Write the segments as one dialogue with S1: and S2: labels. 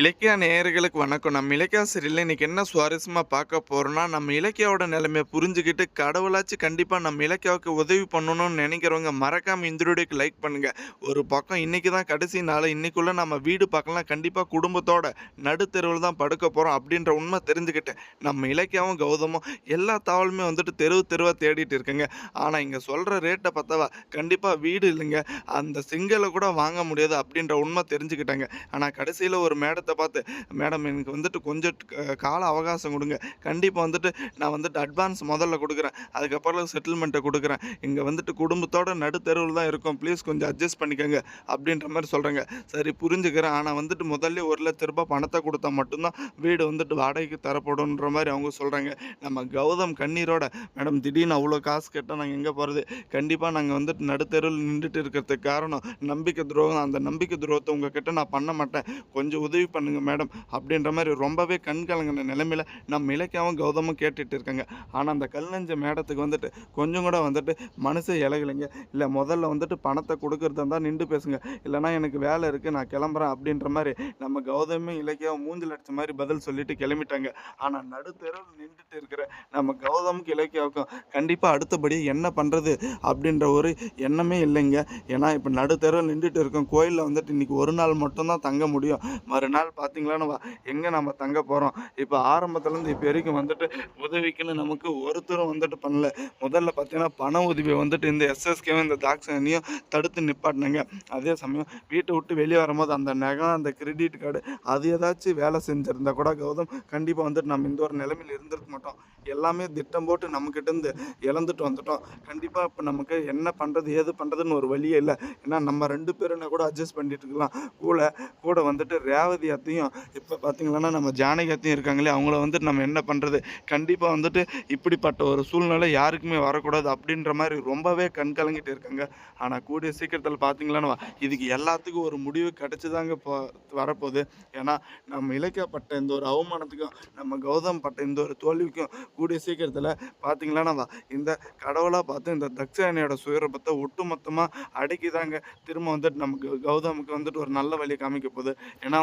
S1: இலக்கியா நேயர்களுக்கு வணக்கம். நம்ம இலக்கியா சரியில் இன்னைக்கு என்ன சுவாரஸ்யமாக பார்க்க போகிறோன்னா நம்ம இலக்கியாவோட நிலைமையை புரிஞ்சுக்கிட்டு கடவுளாச்சும் கண்டிப்பாக நம்ம இலக்கியாவுக்கு உதவி பண்ணணும்னு நினைக்கிறவங்க மறக்காமல் இந்த வீடியோக்கு லைக் பண்ணுங்கள் ஒரு பக்கம் இன்றைக்கி தான் கடைசி நாள் இன்றைக்குள்ளே நம்ம வீடு பார்க்கலாம். கண்டிப்பாக குடும்பத்தோட நடுத்தெருவில் தான் படுக்க போகிறோம் அப்படின்ற உண்மை தெரிஞ்சுக்கிட்டு நம்ம இலக்கியாவும் கௌதமும் எல்லா தகவலுமே வந்துட்டு தெருவு தெருவாக தேடிட்டு இருக்குங்க. ஆனால் இங்கே சொல்கிற ரேட்டை பார்த்தவா கண்டிப்பாக வீடு இல்லைங்க. அந்த சிங்கலை கூட வாங்க முடியாது அப்படின்ற உண்மை தெரிஞ்சுக்கிட்டாங்க. ஆனால் கடைசியில் ஒரு மேடத்தை பார்த்து மேடம் எனக்கு வந்துட்டு கொஞ்சம் கால அவகாசம் கொடுங்க. கண்டிப்பாக வந்துட்டு நான் வந்துட்டு அட்வான்ஸ் முதல்ல கொடுக்குறேன். அதுக்கப்புறம் செட்டில்மெண்ட்டை கொடுக்குறேன். இங்கே வந்துட்டு குடும்பத்தோட நடுத்தெருவில் தான் இருக்கோம். ப்ளீஸ் கொஞ்சம் அட்ஜஸ்ட் பண்ணிக்கோங்க. அப்படின்ற மாதிரி சொல்கிறாங்க சரி புரிஞ்சுக்கிறேன். ஆனால் வந்துட்டு முதல்ல ஒரு லட்ச ரூபாய் பணத்தை கொடுத்தா மட்டும்தான் வீடு வந்துட்டு வாடகைக்கு தரப்படும்ன்ற மாதிரி அவங்க சொல்கிறாங்க நம்ம கௌதம் கண்ணீரோட மேடம் திடீர்னு அவ்வளோ காசு கேட்டால் நாங்கள் எங்கே போகிறது கண்டிப்பாக நாங்கள் வந்துட்டு நடுத்தெருவில் நின்றுட்டு இருக்கிறதுக்கு காரணம் நம்பிக்கை துரோகம் அந்த நம்பிக்கை துரோகத்தை உங்ககிட்ட நான் பண்ண மாட்டேன். கொஞ்சம் உதவி பண்ணுங்க மேடம் அப்படின்ற மாதிரி ரொம்பவே கண் கலங்கின நம்ம இலக்கியாவும் கௌதமும் கேட்டுட்டு இருக்காங்க. ஆனால் அந்த கல்லஞ்ச மேடத்துக்கு வந்துட்டு கொஞ்சம் கூட வந்துட்டு மனசு இலகலைங்க. இல்லை முதல்ல வந்துட்டு பணத்தை கொடுக்கறதா இருந்தால் நின்று பேசுங்க. இல்லைனா எனக்கு வேலை இருக்குது நான் கிளம்புறேன் அப்படின்ற மாதிரி நம்ம கௌதமும் இலக்கியாவும் மூஞ்சில் அடித்த மாதிரி பதில் சொல்லிட்டு கிளம்பிட்டாங்க. ஆனால் நடுத்தெருவில் நின்றுட்டு இருக்கிற நம்ம கௌதமுக்கு இலக்கியாவுக்கும் கண்டிப்பாக அடுத்தபடி என்ன பண்ணுறது அப்படின்ற ஒரு எண்ணமே இல்லைங்க. ஏன்னா இப்போ நடுத்தெருவில் நின்றுட்டு இருக்கோம். கோயிலில் வந்துட்டு இன்னைக்கு ஒரு நாள் மட்டும்தான் தங்க முடியும். மறுநாள் பார்த்தீங்களான்னு வா எங்கே நம்ம தங்க போகிறோம் இப்போ ஆரம்பத்துலேருந்து இப்போ வரைக்கும் வந்துட்டு உதவிக்குன்னு நமக்கு ஒருத்தரும் வந்துட்டு பண்ணல. முதல்ல பார்த்தீங்கன்னா பண உதவி வந்துட்டு இந்த எஸ்எஸ்கேவும் இந்த தாக்ஸனையும் தடுத்து நிப்பாட்டினாங்க. அதே சமயம் வீட்டை விட்டு வெளியே வரும்போது அந்த நகம் அந்த கிரெடிட் கார்டு அது ஏதாச்சும் வேலை செஞ்சுருந்தா கூட கௌதம் கண்டிப்பாக வந்துட்டு நம்ம இந்த ஒரு நிலைமையில் இருந்திருக்க மாட்டோம். எல்லாமே திட்டம் போட்டு நம்மக்கிட்டேருந்து இழந்துட்டு வந்துட்டோம். கண்டிப்பாக இப்போ நமக்கு என்ன பண்ணுறது ஏது பண்ணுறதுன்னு ஒரு வழியே இல்லை. ஏன்னா நம்ம ரெண்டு பேருன்னா கூட அட்ஜஸ்ட் பண்ணிட்டு இருக்கலாம். கூட கூட வந்துட்டு ரேவதியாத்தையும் இப்போ பார்த்தீங்கன்னா நம்ம ஜானகியாத்தையும் இருக்காங்களே அவங்கள வந்துட்டு நம்ம என்ன பண்ணுறது கண்டிப்பாக வந்துட்டு இப்படிப்பட்ட ஒரு சூழ்நிலை யாருக்குமே வரக்கூடாது அப்படின்ற மாதிரி ரொம்பவே கண் கலங்கிட்டு இருக்காங்க. ஆனால் கூடிய சீக்கிரத்தில் பார்த்தீங்களான்னு இதுக்கு எல்லாத்துக்கும் ஒரு முடிவு கிடச்சிதாங்க போ வரப்போகுது. ஏன்னா நம்ம இழைக்கப்பட்ட இந்த ஒரு அவமானத்துக்கும் நம்ம கௌதம் பட்ட இந்த ஒரு தோல்விக்கும் கூடிய சீக்கிரத்தில் பார்த்தீங்களான்னா இந்த கடவுளாக பார்த்து இந்த தக்ஷாயணியோட சுயரூபத்தை ஒட்டுமொத்தமாக அடக்கிதாங்க. திரும்ப வந்துட்டு நமக்கு கௌதமுக்கு வந்துட்டு ஒரு நல்ல வழியை காமிக்க போகுது. ஏன்னா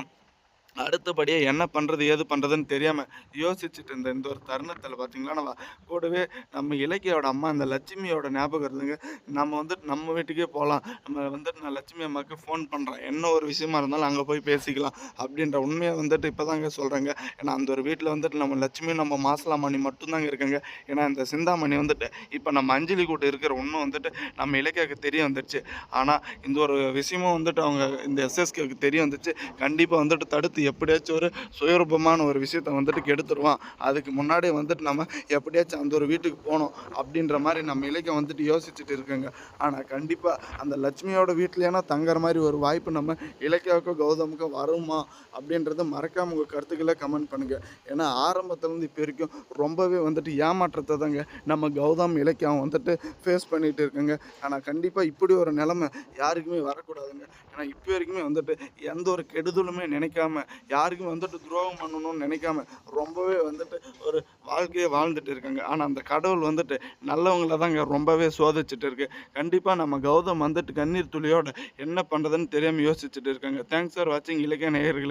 S1: அடுத்தபடியாக என்ன பண்ணுறது ஏது பண்ணுறதுன்னு தெரியாமல் யோசிச்சுட்டு இருந்த இந்த ஒரு தருணத்தில் பார்த்தீங்களா நம்ம கூடவே நம்ம இலக்கியோட அம்மா இந்த லட்சுமியோட ஞாபகம் இருந்துங்க. நம்ம வந்துட்டு நம்ம வீட்டுக்கே போகலாம் நம்ம வந்துட்டு நான் லட்சுமி அம்மாவுக்கு ஃபோன் பண்ணுறேன் என்ன ஒரு விஷயமா இருந்தாலும் அங்கே போய் பேசிக்கலாம் அப்படின்ற உண்மையை வந்துட்டு இப்போ தாங்க சொல்கிறாங்க ஏன்னா அந்த ஒரு வீட்டில் வந்துட்டு நம்ம லட்சுமி நம்ம மாசலாமணி மட்டும்தாங்க இருக்காங்க. ஏன்னா இந்த சிந்தாமணி வந்துட்டு இப்போ நம்ம அஞ்சலி கூட இருக்கிற ஒன்றும் வந்துட்டு நம்ம இலக்கியாவுக்கு தெரிய வந்துடுச்சு ஆனால் இந்த ஒரு விஷயமும் வந்துட்டு அவங்க இந்த எஸ்எஸ்கேவுக்கு தெரிய வந்துச்சு கண்டிப்பாக வந்துட்டு தடுத்து எப்படியாச்சும் ஒரு சுயரூபமான ஒரு விஷயத்தை வந்துட்டு கெடுத்துருவான். அதுக்கு முன்னாடி வந்துட்டு நம்ம எப்படியாச்சும் அந்த ஒரு வீட்டுக்கு போகணும் அப்படின்ற மாதிரி நம்ம இலக்கியம் வந்துட்டு யோசிச்சுட்டு இருக்கோங்க. ஆனால் கண்டிப்பாக அந்த லட்சுமியோட வீட்லையானா தங்குற மாதிரி ஒரு வாய்ப்பு நம்ம இலக்கியாவுக்கும் கௌதமுக்கும் வருமா அப்படின்றத மறக்காமல் உங்கள் கருத்துக்களை கமெண்ட் பண்ணுங்கள் ஏன்னா ஆரம்பத்துலேருந்து இப்போ வரைக்கும் ரொம்பவே வந்துட்டு ஏமாற்றத்தை தாங்க நம்ம கௌதம் இலக்கியம் வந்துட்டு ஃபேஸ் பண்ணிகிட்டு இருக்குங்க. ஆனால் கண்டிப்பாக இப்படி ஒரு நிலைமை யாருக்குமே வரக்கூடாதுங்க. ஏன்னா இப்போ வரைக்குமே வந்துட்டு எந்த ஒரு கெடுதலுமே நினைக்காம யாருக்கும் வந்துட்டு துரோகம் பண்ணணும்னு நினைக்காம ரொம்பவே வந்துட்டு ஒரு வாழ்க்கையை வாழ்ந்துட்டு இருக்காங்க. ஆனால் அந்த கடவுள் வந்துட்டு நல்லவங்கள தாங்க ரொம்பவே சோதிச்சுட்டு இருக்கு. கண்டிப்பாக நம்ம கௌதம் வந்துட்டு கண்ணீர் துளியோட என்ன பண்ணுறதுன்னு தெரியாமல் யோசிச்சுட்டு இருக்காங்க. தேங்க்ஸ் ஃபார் வாட்சிங் இலக்கிய நேயர்களுக்கு